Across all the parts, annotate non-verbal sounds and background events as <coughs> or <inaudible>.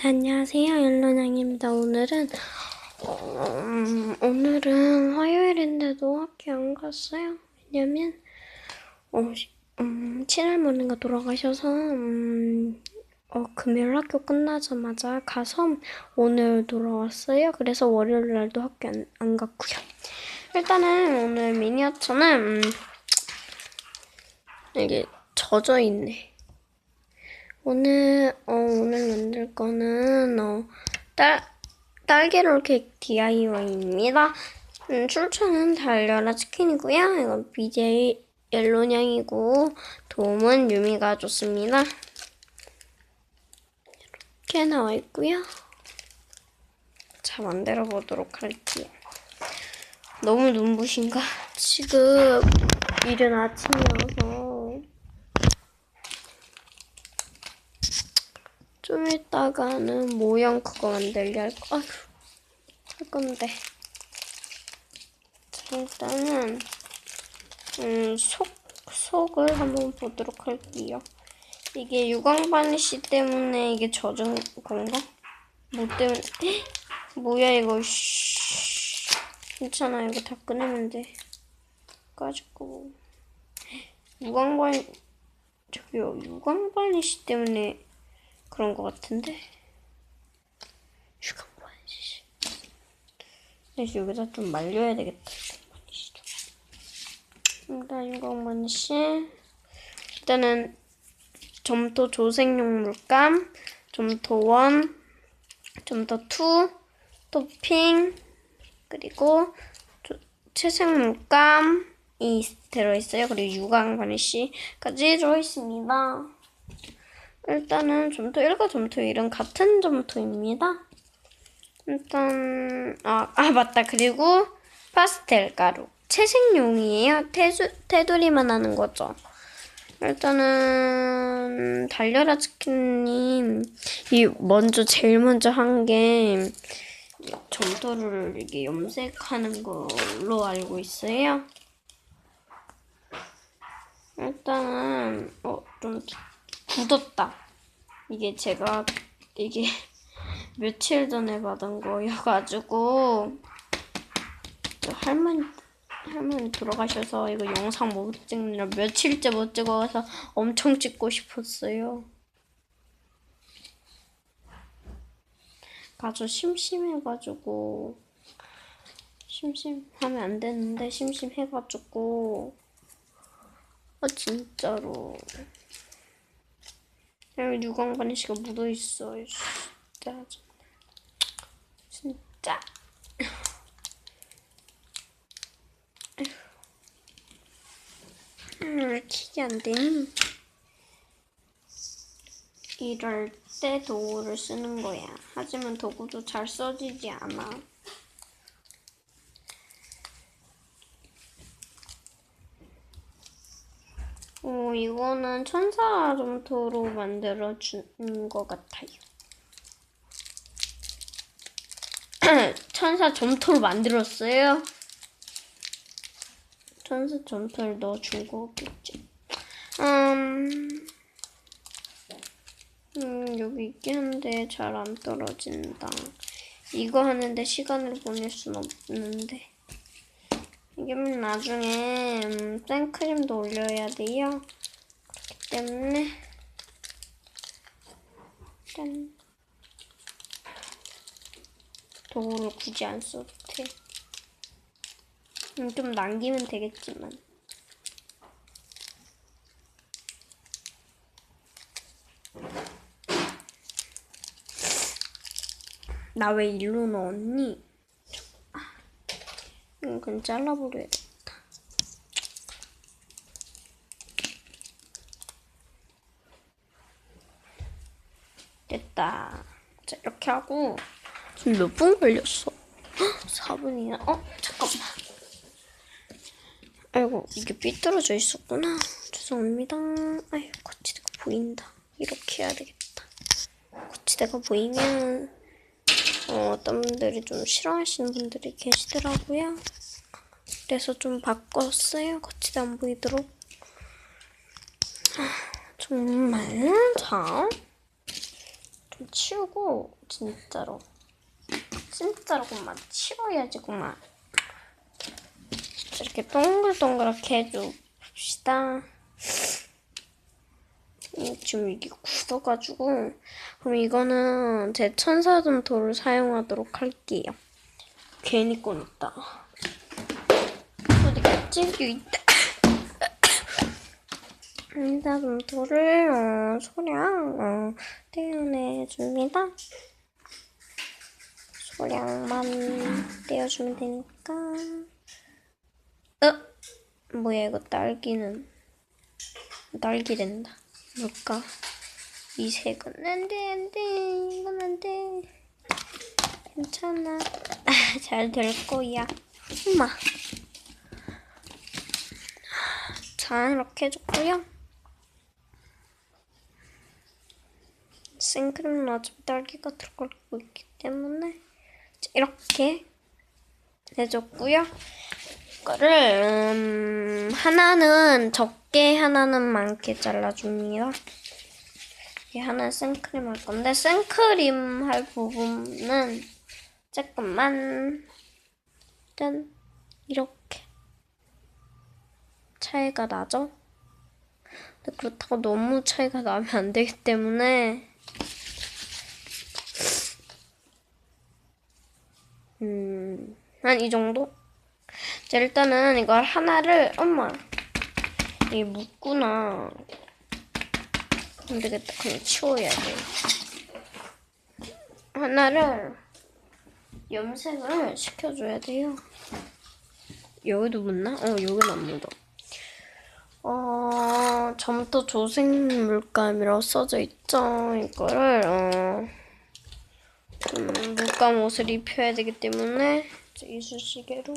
네, 안녕하세요. 옐로냥입니다. 오늘은 음, 오늘은 화요일인데도 학교 안 갔어요. 왜냐면 어, 시- 음, 친할머니가 돌아가셔서 음, 어, 금요일 학교 끝나자마자 가서 오늘 돌아왔어요. 그래서 월요일 날도 학교 안, 안 갔고요. 일단은 오늘 미니어처는 음, 이게 젖어 있네. 오늘 어 오늘 만들 거는 어 딸 딸기롤 케이크 DIY입니다. 음, 출처는 달려라 치킨이고요. 이건 BJ 옐로냥이고 도움은 유미가 줬습니다. 이렇게 나와 있고요. 자 만들어 보도록 할게요. 너무 눈부신가? 지금 이른 아침이어서 좀 이따가는 모형 그거 만들려 할 거, 아휴, 할 건데. 자, 일단은, 음, 속, 속을 한번 보도록 할게요. 이게 유광 바니쉬 때문에 이게 젖은 건가? 뭐 때문에, 헉! 뭐야, 이거, 쉬. 괜찮아, 이거 다 꺼내면 돼. 까짓거. 유광 바니, 저기요, 유광 바니쉬 때문에 그런 것 같은데. 유광바니쉬. 그래서 여기다 좀 말려야 되겠다. 일단 유광바니쉬. 일단은 점토 조색용 물감, 점토 원, 점토 투, 토핑, 그리고 조- 채색 물감이 들어있어요. 그리고 유광 바니쉬까지 들어있습니다. 일단은 점토 1과 점토 1은 같은 점토입니다. 일단 아, 아 맞다. 그리고 파스텔 가루. 채색용이에요. 테수, 테두리만 하는 거죠. 일단은 달려라 치킨님 이 먼저 제일 먼저 한 게 점토를 이게 염색하는 걸로 알고 있어요. 일단은 어좀 굳었다. 이게 제가 이게 <laughs> 며칠 전에 받은 거여가지고 저 할머니 할머니 돌아가셔서 이거 영상 못 찍느라 며칠째 못 찍어서 엄청 찍고 싶었어요. 아주 심심해가지고 심심하면 안 되는데 심심해가지고 아 진짜로 여기 유광바니 씨가 묻어 있어. 진짜 진짜. 음, 왜 킥이 안 되니? 이럴 때 도구를 쓰는 거야. 하지만 도구도 잘 써지지 않아. 어, 이거는 천사 점토로 만들어 준 것 같아요. <clears throat> 천사 점토로 만들었어요. 천사 점토를 넣어준 거겠지. 음, 음, 여기 있긴 한데 잘 안 떨어진다. 이거 하는데 시간을 보낼 순 없는데. 이게 나중에 음, 생크림도 올려야 돼요. 그렇기 때문에 짠 도구를 굳이 안 써도 돼. 음, 좀 남기면 되겠지만. 나 왜 일로 넣었니? 이거 그냥 잘라버려야겠다. 됐다. 자, 이렇게 하고, 지금 몇 분 걸렸어? <gasps> 4분이나? 어? 잠깐만. 아이고, 이게 삐뚤어져 있었구나. 죄송합니다. 아유, 거치대가 보인다. 이렇게 해야 되겠다. 거치대가 보이면, 어, 어떤 분들이 좀 싫어하시는 분들이 계시더라고요. 그래서 좀 바꿨어요. 거치대 안 보이도록. 아, 정말 자 치우고 진짜로 진짜로 그만 치워야지 그만 이렇게 동글동글하게 해줍시다. 이 지금 이게 굳어가지고 그럼 이거는 제 천사점 돌을 사용하도록 할게요. 괜히 꺼냈다. 어디 갔지? 여기 있다. <coughs> 천사점 돌을 어, 소량 어, 떼어내줍니다. 소량만 떼어주면 되니까. 어? 뭐야 이거 딸기는 딸기 된다. 뭘까? 이 색은 안돼 안돼. 이건 안돼. 괜찮아. 아, 잘 될 거야. 엄마. 자 이렇게 해줬고요. 생크림은 어차피 딸기가 들어가고 있기 때문에 자, 이렇게 해줬고요. 이거를 음, 하나는 적게 하나는 많게 잘라줍니다. 이 하나 생크림 할 건데 생크림 할 부분은 조금만 짠 이렇게 차이가 나죠? 근데 그렇다고 너무 차이가 나면 안 되기 때문에 음, 한 이 정도? 자, 일단은 이걸 하나를, 엄마, 이 묻구나. 안 되겠다. 그냥 치워야 돼. 하나를 염색을 시켜줘야 돼요. 여기도 묻나? 어, 여기는 안 묻어. 어, 점토 조생 물감이라고 써져 있죠. 이거를, 어, 음, 물감 옷을 입혀야 되기 때문에, 이쑤시개로.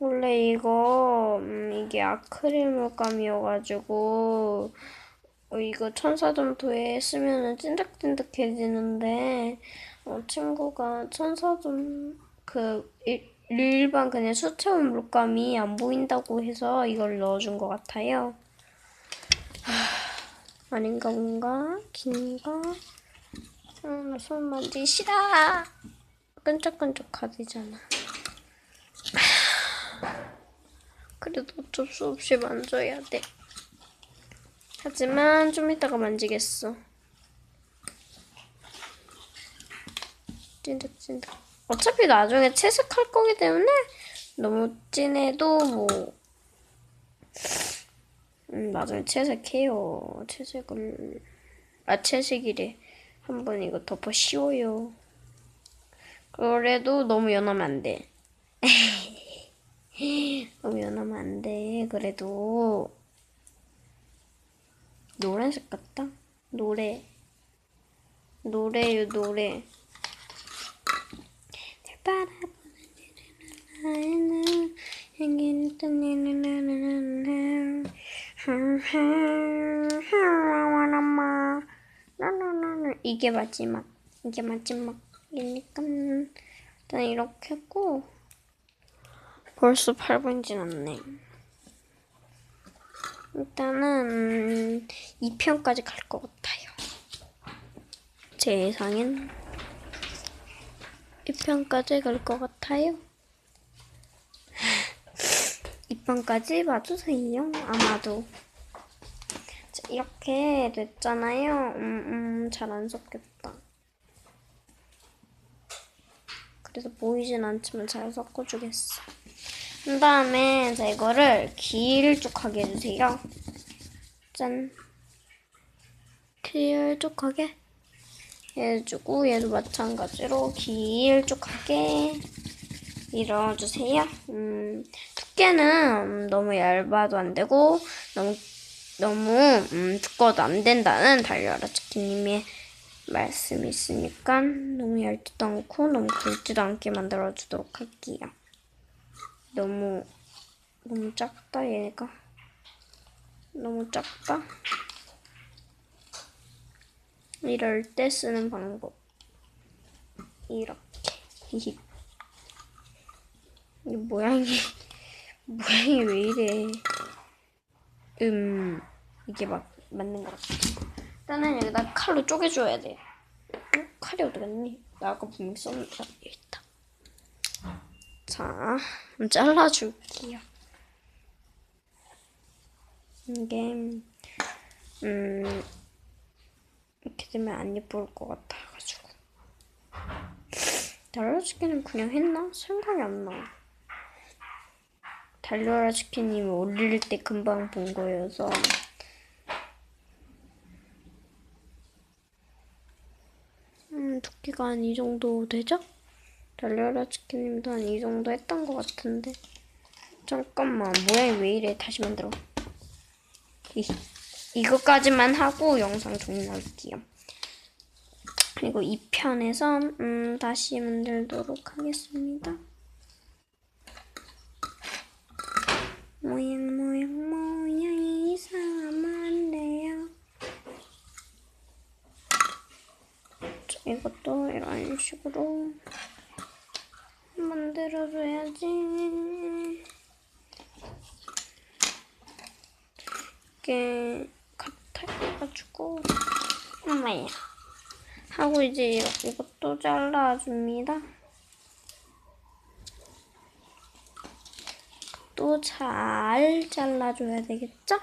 원래 이거 음, 이게 아크릴 물감이어가지고 어, 이거 천사점토에 쓰면은 찐득찐득해지는데 어, 친구가 천사점 그 일, 일반 그냥 수채화 물감이 안 보인다고 해서 이걸 넣어준 것 같아요. 하, 아닌가 뭔가 긴가? 음, 손 싫어. 끈적끈적하지잖아. 그래도 어쩔 수 없이 만져야 돼. 하지만 좀 이따가 만지겠어. 찐득 찐득. 어차피 나중에 채색할 거기 때문에 너무 진해도 뭐 음, 나중에 채색해요. 채색을 아 채색이래. 한번 이거 덮어 씌워요. 그래도 너무 연하면 안 돼. <laughs> 너무 연하면 안 돼. 그래도 노란색 같다. 노래. 노래요 노래. 이게 마지막. 이게 마지막이니까 일단 이렇게 했고 벌써 8분 지났네. 일단은 2편까지 갈 것 같아요. 제 예상엔 2편까지 갈 것 같아요. <laughs> 2편까지 봐주세요. 아마도. 자, 이렇게 됐잖아요. 음, 음, 잘 안 섞였다. 그래서 보이진 않지만 잘 섞어주겠어. 그 다음에 자 이거를 길쭉하게 해주세요. 짠. 길쭉하게 해주고 얘도 마찬가지로 길쭉하게 밀어주세요. 음, 두께는 너무 얇아도 안 되고 너무 너무 음, 두꺼워도 안 된다는 달려라 치킨님의 말씀이 있으니까 너무 얇지도 않고 너무 굵지도 않게 만들어주도록 할게요. 너무 너무 작다 얘가 너무 작다 이럴 때 쓰는 방법 이렇게 이 모양이 <laughs> 모양이 왜 이래 음 이게 막 맞는 것 같아. 일단은 여기다 칼로 쪼개줘야 돼. 어? 칼이 어디 갔니? 나 아까 분명 썼는데. 자, 잘라줄게요. 이게 음 이렇게 되면 안 예쁠 것 같아가지고 달려라 치킨은 그냥 했나? 생각이 안 나. 달려라 치킨님이 올릴 때 금방 본 거여서 음 두께가 한 이 정도 되죠? 달려라 치킨님도 한 이 정도 했던 것 같은데. 잠깐만 모양이 왜 이래? 다시 만들어. 이, 이거까지만 하고 영상 종료할게요. 그리고 이 편에서 음, 다시 만들도록 하겠습니다. 모양 모양 모양이 이상한데요. 자, 이것도 이런 식으로 만들어줘야지. 이게 같아가지고 엄마야 하고 이제 이것도 잘라줍니다. 또 잘 잘라줘야 되겠죠?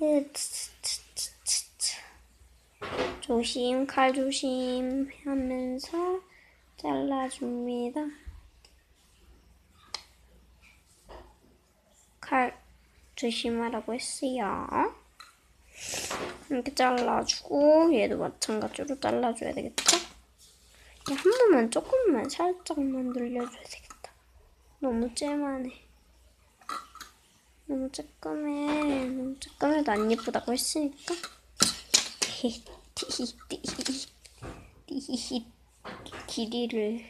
예, 조심, 칼 조심 하면서 잘라줍니다. 칼 조심하라고 했어요. 이렇게 잘라주고 얘도 마찬가지로 잘라줘야 되겠죠? 한 번만 조금만 살짝만 늘려줘야 되겠다. 너무 째만해. 너무 쬐끔해. 너무 쬐끔해도 안 예쁘다고 했으니까. <laughs> 길이를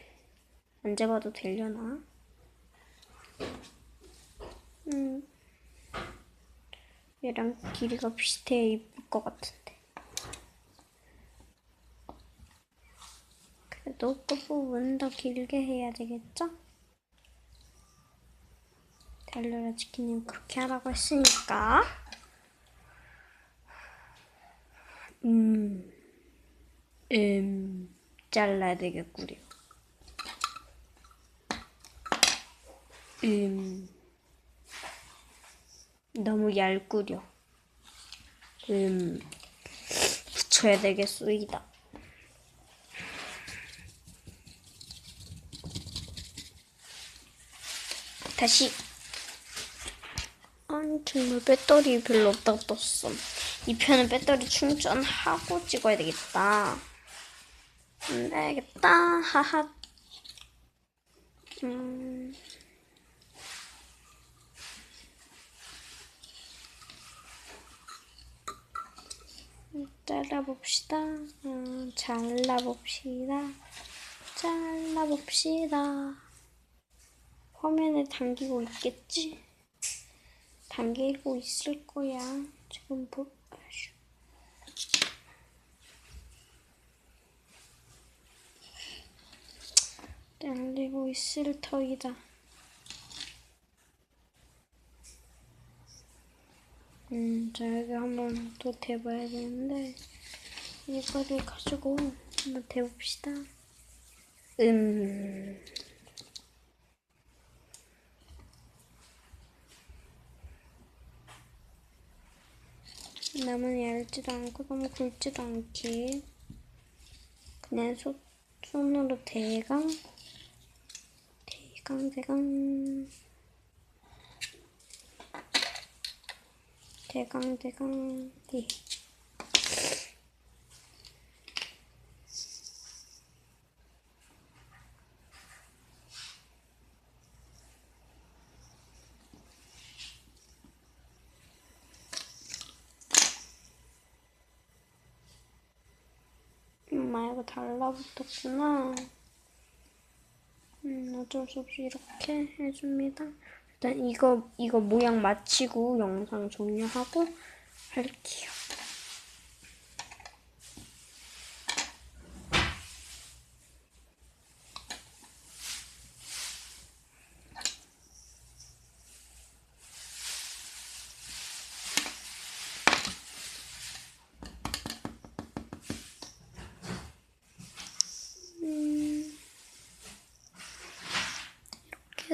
안 재봐도 되려나? 음. 얘랑 길이가 비슷해 이쁠 것 같은데. 그래도 끝부분 더 길게 해야 되겠죠? 달려라 치킨님 그렇게 하라고 했으니까. 음, 음, 잘라야 되겠구려. 음, 너무 얇구려. 음, 붙여야 되겠소이다. 다시. 아니, 정말 배터리 별로 없다고 떴어. 이 편은 배터리 충전하고 찍어야 되겠다. 안 되겠다. 하하. 음. 잘라봅시다. 음, 잘라봅시다. 잘라봅시다. 화면에 당기고 있겠지? 당기고 있을 거야. 지금 보, 아휴. 당기고 있을 터이다. 음, 자, 여기 한번 또 대봐야 되는데, 이거를 가지고 한번 대봅시다. 음. 너무 얇지도 않고 너무 굵지도 않게 그냥 손, 손으로 대강 대강 대강 대강 대강 예. 엄마 이거 달라붙었구나. 음, 어쩔 수 없이 이렇게 해줍니다. 일단 이거 이거 모양 마치고 영상 종료하고 할게요.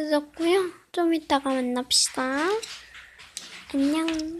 재밌었고요. 좀 이따가 만납시다. 안녕.